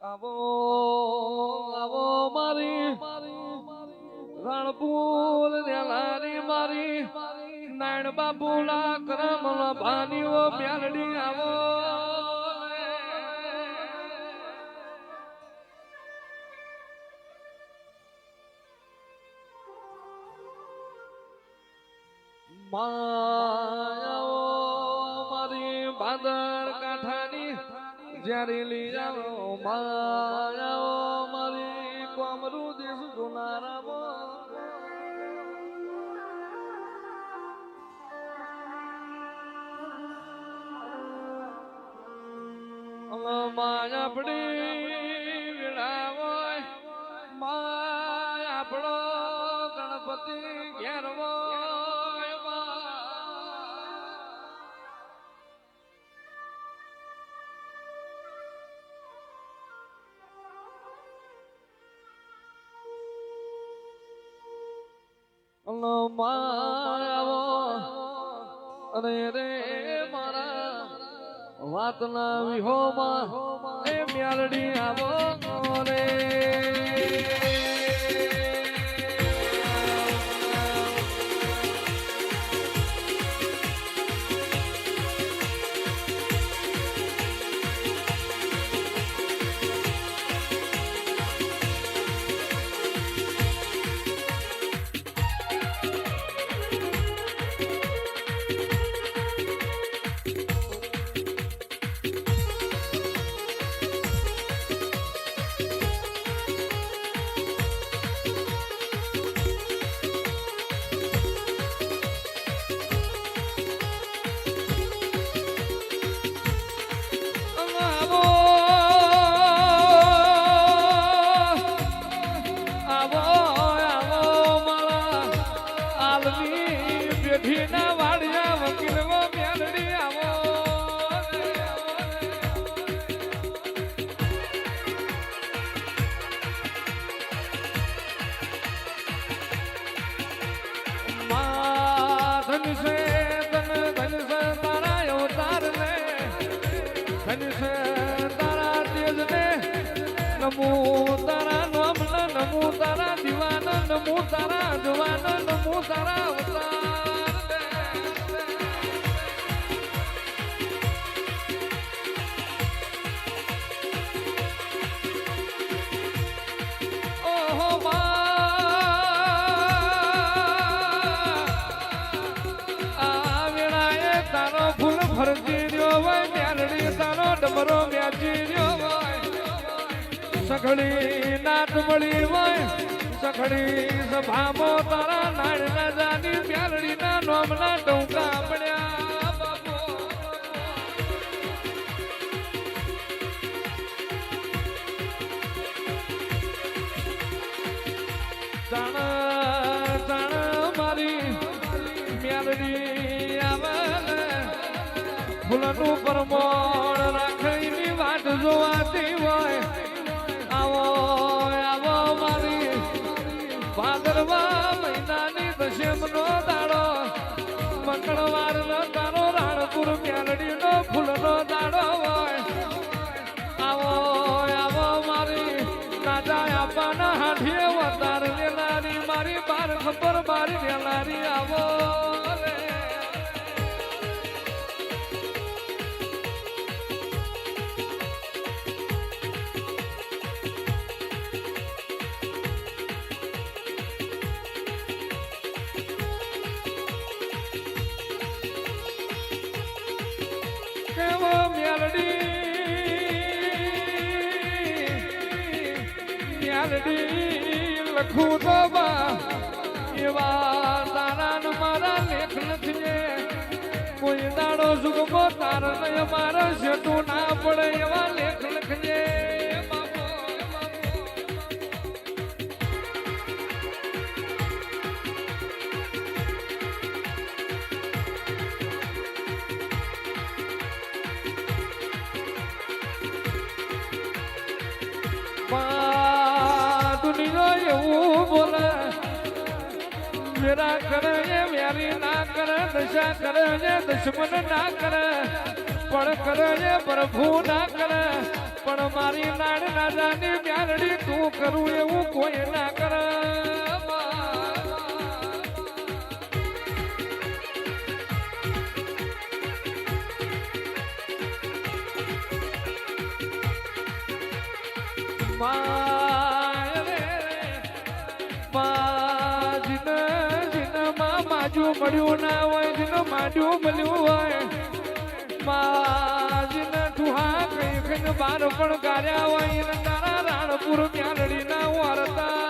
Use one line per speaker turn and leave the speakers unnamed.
આવો આવો મારી રણપુર રેલારી મારી. નાયણ બાબુના કરમલ ભાનીઓ મ્યાલડી આવો. માયાઓ બાંદર કાંઠાની લઈ જાઓ માયાઓ, મારી કોમરું દેશ જોનારામાં માય આપણી વિડાવોય માય આપણો ગણપતિ ઘેરવોય માયાવો અરે રે મારા વાતના વિહોમાં એ મ્યાલડી આવો રે. મા હોય, સઘળી નાટ મળી હોય સખડી સભામો તારા નાળ રાજાની મ્યાલડીના નોમના ડોંકા પડ્યા જાણ જાણ મારી મ્યાલડી આવે ફૂલનું પરમોણ રાખીની વાટ જોવાતી મ્યાલડી લખું તો એવા તારા મારા લેખ નથી કોઈ દાડો સુગમો તાર મારો શેઠું ના પડે એવા એવું બોલે. મેરા કરે વેરી ના કરે, દશા કરે એ દુશ્મન ના કરે. પણ કરે એ પ્રભુ ના કરે. પણ મારી નાડ રાજાની મ્યારડી તું કરું એવું કોઈ ના કરે. માય માં મળ્યું ના હોય, જીન માજુ મળ્યું હોય. માજના ઠુહા કઈ કઈ બાર પણ ગાર્યા હોય તારા રાણપુર મ્યાલડી ના વારતા.